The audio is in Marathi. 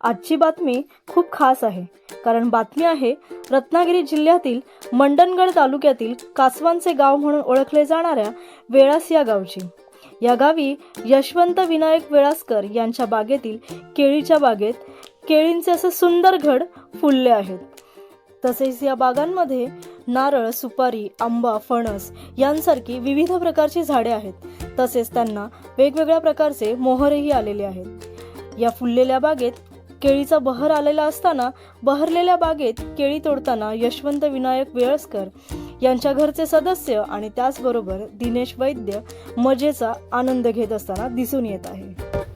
आजची बातमी खूप खास आहे. कारण बातमी आहे रत्नागिरी जिल्ह्यातील मंडणगड तालुक्यातील कासवांचे गाव म्हणून ओळखले जाणाऱ्या वेळास या गावची. या गावी यशवंत विनायक वेळासकर यांच्या बागेतील केळीच्या बागेत केळींचे असे सुंदर घड फुलले आहेत. तसेच या बागांमध्ये नारळ सुपारी आंबा फणस यांसारखी विविध प्रकारची झाडे आहेत. तसेच त्यांना वेगवेगळ्या प्रकारचे मोहरही आलेले आहेत. या फुललेल्या बागेत केळीचा बहर आलेला असताना बहरलेल्या बागेत केळी तोडताना यशवंत विनायक वेळसकर यांच्या घरचे सदस्य आणि त्याचबरोबर दिनेश वैद्य मजेचा आनंद घेत असताना दिसून येत आहे.